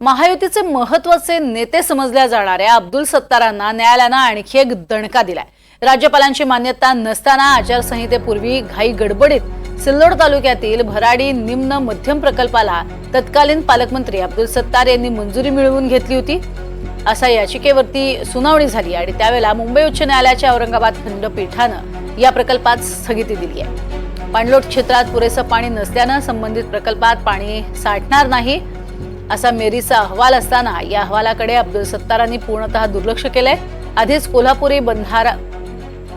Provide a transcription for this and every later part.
महायुतीचे महत्त्वाचे नेते समजल्या जाणाऱ्या अब्दुल सत्तारांना न्यायालयानं आणखी एक दणका दिलाय. राज्यपालांची मान्यता नसताना आचारसंहितेपूर्वी घाई गडबडीत सिल्लोड तालुक्यातील भराडी निम्न मध्यम प्रकल्पाला तत्कालीन पालकमंत्री अब्दुल सत्तार यांनी मंजुरी मिळवून घेतली होती. असा याचिकेवरती सुनावणी झाली आणि त्यावेळेला मुंबई उच्च न्यायालयाच्या औरंगाबाद खंडपीठानं या प्रकल्पात स्थगिती दिली आहे. पाणलोट क्षेत्रात पुरेसं पाणी नसल्यानं संबंधित प्रकल्पात पाणी साठणार नाही. असा मेरीचा अहवाल असताना या अहवालाकडे अब्दुल सत्तारांनी पूर्णतः दुर्लक्ष केलंय. आधीच कोल्हापुरी बंधारा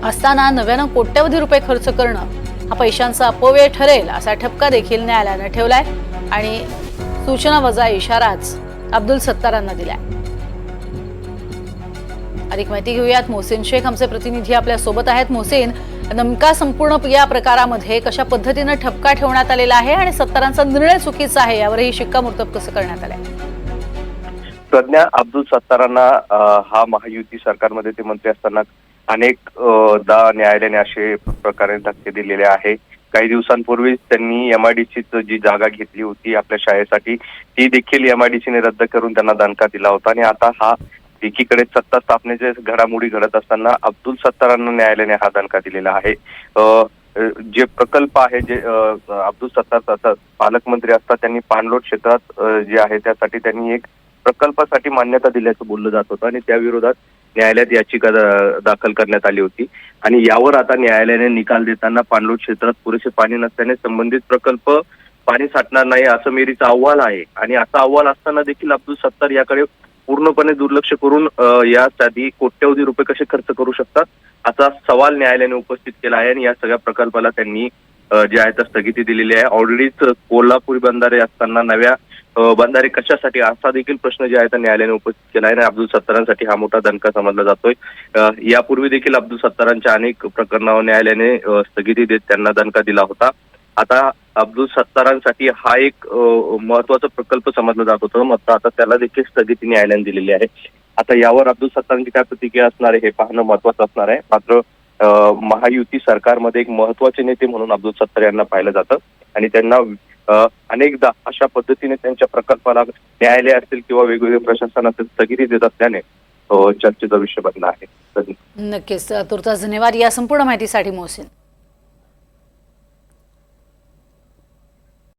असताना नव्यानं कोट्यवधी रुपये खर्च करणं हा पैशांचा अपव्यय ठरेल असा ठपका देखील न्यायालयानं ठेवलाय आणि सूचना वजा इशाराच अब्दुल सत्तारांना दिलाय. अधिक माहिती घेऊयात. मोहसिन शेख आमचे प्रतिनिधी आपल्यासोबत आहेत. मोहसिन नमका संपूर्ण या प्रकारामध्ये कशा पद्धतीनं ठपका ठेवण्यात आलेला आहे आणि सत्तारांचा निर्णय चुकीचा आहे यावरही शिक्कामोर्तब कसं करण्यात आलंय? प्रज्ञा अब्दुल सत्तारांना हा महायुती सरकारमध्ये ते मंत्री असताना अनेक दा न्यायालयाने असे प्रकारे धक्के दिलेले आहे. काही दिवसांपूर्वी त्यांनी एमआयडीसीच जी जागा घेतली होती आपल्या शाळेसाठी ती देखील एमआयडीसीने रद्द करून त्यांना दणका दिला होता आणि आता हा एकीकडे सत्ता स्थापनेचे घडामोडी घडत असताना अब्दुल सत्तारांना न्यायालयाने हा दणका दिलेला आहे. जे प्रकल्प आहे जे अब्दुल सत्तार पालकमंत्री असतात त्यांनी पाणलोट क्षेत्रात जे आहे त्यासाठी त्यांनी एक प्रकल्पासाठी मान्यता दिल्याचं बोललं जात होतं आणि त्या विरोधात न्यायालयात याचिका दाखल करण्यात आली होती. आणि यावर आता न्यायालयाने निकाल देताना पाणलोट क्षेत्रात पुरेसे पाणी नसल्याने संबंधित प्रकल्प पाणी साठणार नाही असं मेरीचं अहवाल आहे. आणि असा अहवाल असताना देखील अब्दुल सत्तार याकडे पूर्णपणे दुर्लक्ष करून यासाठी कोट्यवधी रुपये कसे खर्च करू शकतात? असा सवाल न्यायालयाने उपस्थित केला आहे आणि या सगळ्या प्रकल्पाला त्यांनी जे आहे तर स्थगिती दिलेली आहे. ऑलरेडीच कोल्हापुरी बंधारे असताना नव्या बंधारे कशासाठी असा देखील प्रश्न जे आहे तर न्यायालयाने उपस्थित केला आहे आणि अब्दुल सत्तारांसाठी हा मोठा दणका समजला जातोय. यापूर्वी देखील अब्दुल सत्तारांच्या अनेक प्रकरणावर न्यायालयाने स्थगिती देत त्यांना दणका दिला होता. आता अब्दुल सत्तारांसाठी हा एक महत्त्वाचा प्रकल्प समजला जात होतं. मात्र आता त्याला देखील स्थगिती न्यायालयाने दिलेली आहे. आता यावर अब्दुल सत्तारांची काय प्रतिक्रिया असणार आहे हे पाहणं महत्वाचं असणार आहे. मात्र महायुती सरकारमध्ये एक महत्त्वाचे नेते म्हणून अब्दुल सत्तार यांना पाहिलं जातं. आणि त्यांना अनेकदा अशा पद्धतीने त्यांच्या प्रकल्पाला न्यायालय असतील किंवा वेगवेगळे प्रशासन असेल स्थगिती देत असल्याने चर्चेचं चर्चेचा विषय बनला आहे. नक्कीच. तुर्तास धन्यवाद. या संपूर्ण माहितीसाठी मोहसिन.